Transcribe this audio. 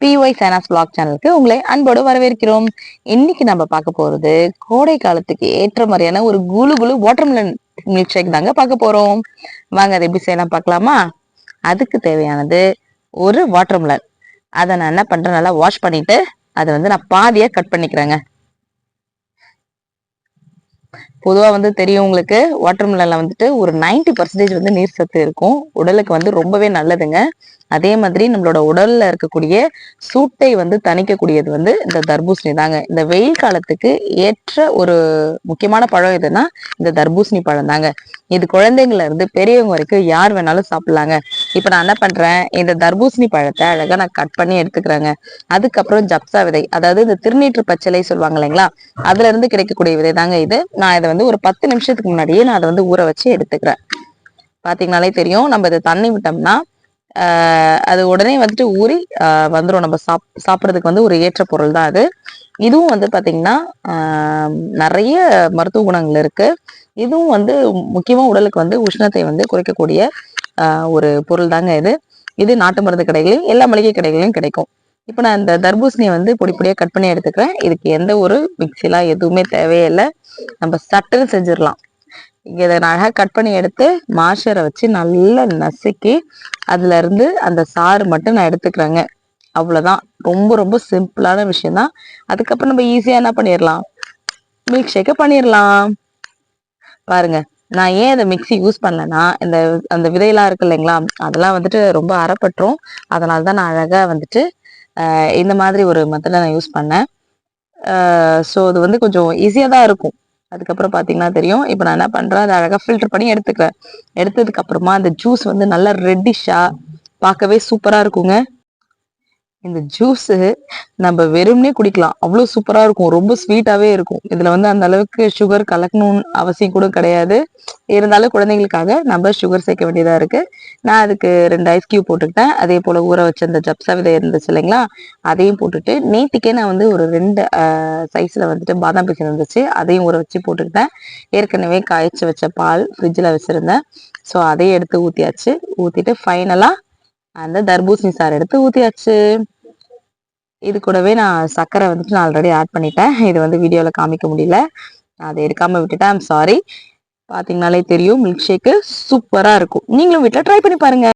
BY China's black சேனலுக்கு உங்களை அன்போடு வரவேற்கிறோம். இன்னைக்கு நம்ம பார்க்க போறது கோடை காலத்துக்கு ஏற்ற மாதிரியான ஒரு குழு குழு வாட்டர்மெலன் மில்க் ஷேக் தாங்க பார்க்க போறோம். வாங்க அதை எப்படி செய்யலாம் பார்க்கலாமா? அதுக்கு தேவையானது ஒரு வாட்டர்மெலன் அதை நான் என்ன பண்றேன்? நல்லா வாஷ் பண்ணிட்டு அதை வந்து நான் பாதியா கட் பண்ணிக்கிறேங்க. பொதுவா வந்து தெரியும் உங்களுக்கு. வாட்டர்மெலன்ல வந்துட்டு ஒரு 90% பர்சன்டேஜ் வந்து நீர் சத்து இருக்கும். உடலுக்கு வந்து ரொம்பவே நல்லதுங்க. அதே மாதிரி நம்மளோட உடல்ல இருக்கக்கூடிய சூட்டை வந்து தணிக்கக்கூடியது வந்து இந்த தர்பூசணி தாங்க. இந்த வெயில் காலத்துக்கு ஏற்ற ஒரு முக்கியமான பழம் எதுன்னா இந்த தர்பூசணி பழம் தாங்க. இது குழந்தைங்கள்ல இருந்து பெரியவங்க வரைக்கும் யார் வேணாலும் சாப்பிடலாங்க. இப்ப நான் என்ன பண்றேன்? இந்த தர்பூசணி பழத்தை அழகா நான் கட் பண்ணி எடுத்துக்கிறேங்க. அதுக்கப்புறம் ஜப்சா விதை அதாவது இந்த திருநீற்று பச்சிலை சொல்லுவாங்க இல்லைங்களா? அதுல இருந்து கிடைக்கக்கூடிய விதை தாங்க இது. நான் இதை வந்து ஒரு பத்து நிமிஷத்துக்கு முன்னாடியே நான் அதை வந்து ஊற வச்சு எடுத்துக்கிறேன். பாத்தீங்கனாலே தெரியும் நம்ம இதை தண்ணி விட்டோம்னா ஆஹ் அது உடனே வந்துட்டு ஊறி வந்துடும் நம்ம சாப் சாப்பிட்றதுக்கு வந்து ஒரு ஏற்ற பொருள் தான் அது. இதுவும் வந்து பார்த்தீங்கன்னா ஆஹ் நிறைய மருத்துவ குணங்கள் இருக்கு. இதுவும் வந்து முக்கியமா உடலுக்கு வந்து உஷ்ணத்தை வந்து குறைக்கக்கூடிய ஆஹ் ஒரு பொருள் தாங்க இது. இது நாட்டு மருந்து கடைகளையும் எல்லா மளிகை கடைகளையும் கிடைக்கும். இப்போ நான் இந்த தர்பூசணியை வந்து பொடி பொடியா கட் பண்ணி எடுத்துக்கிறேன். இதுக்கு எந்த ஒரு மிக்சிலாம் எதுவுமே தேவையில்லை. நம்ம சட்டுன்னு செஞ்சிடலாம். இங்க இதை நான் அழகா கட் பண்ணி எடுத்து மாஷரை வச்சு நல்லா நசுக்கி அதுல இருந்து அந்த சாறு மட்டும் நான் எடுத்துக்கிறேங்க. அவ்வளவுதான். ரொம்ப ரொம்ப சிம்பிளான விஷயம்தான். அதுக்கப்புறம் நம்ம ஈஸியா என்ன பண்ணிடலாம்? மில்க் ஷேக்கை பண்ணிடலாம். பாருங்க நான் ஏன் இந்த மிக்ஸி யூஸ் பண்ணலன்னா இந்த அந்த விதையெல்லாம் இருக்கு இல்லைங்களா? அதெல்லாம் வந்துட்டு ரொம்ப அறப்பட்டுரும் அதனால தான் நான் அழகா வந்துட்டு இந்த மாதிரி ஒரு மெத்தடை நான் யூஸ் பண்ணேன். ஸோ அது வந்து கொஞ்சம் ஈஸியாக தான் இருக்கும். அதுக்கப்புறம் பார்த்தீங்கன்னா தெரியும். இப்போ நான் என்ன பண்ணுறேன் அதை அழகாக ஃபில்டர் பண்ணி எடுத்துக்கிறேன் எடுத்ததுக்கப்புறமா அந்த ஜூஸ் வந்து நல்லா ரெட்டிஷாக பார்க்கவே சூப்பராக இருக்குங்க. இந்த ஜூஸு நம்ம வெறும்னே குடிக்கலாம். அவ்வளோ சூப்பராக இருக்கும். ரொம்ப ஸ்வீட்டாகவே இருக்கும். இதில் வந்து அந்த அளவுக்கு சுகர் கலக்கணும்னு அவசியம் கூட கிடையாது. இருந்தாலும் குழந்தைங்களுக்காக நம்ம சுகர் சேர்க்க வேண்டியதாக இருக்குது நான் அதுக்கு ரெண்டு ஐஸ் கியூப் போட்டுக்கிட்டேன். அதே போல் ஊற வச்ச அந்த ஜப்ஸா விதை இருந்துச்சு இல்லைங்களா? அதையும் போட்டுட்டு நேற்றுக்கே நான் வந்து ஒரு ரெண்டு சைஸில் வந்துட்டு பாதாம் பிசின் இருந்துச்சு. அதையும் ஊற வச்சு போட்டுக்கிட்டேன். ஏற்கனவே காய்ச்சி வச்ச பால் ஃப்ரிட்ஜில் வச்சுருந்தேன். ஸோ அதையும் எடுத்து ஊற்றியாச்சு ஊற்றிட்டு ஃபைனலாக அந்த தர்பூசணி சாறு எடுத்து ஊற்றியாச்சு இது கூடவே நான் சர்க்கரை வந்துட்டு நான் ஆல்ரெடி ஆட் பண்ணிட்டேன். இது வந்து வீடியோவில் காமிக்க முடியல. நான் அதை எடுக்காமல் விட்டுட்டேன். ஐம் சாரி பார்த்தீங்கனாலே தெரியும். மில்க் ஷேக்கு சூப்பராக இருக்கும். நீங்களும் வீட்டில் ட்ரை பண்ணி பாருங்க.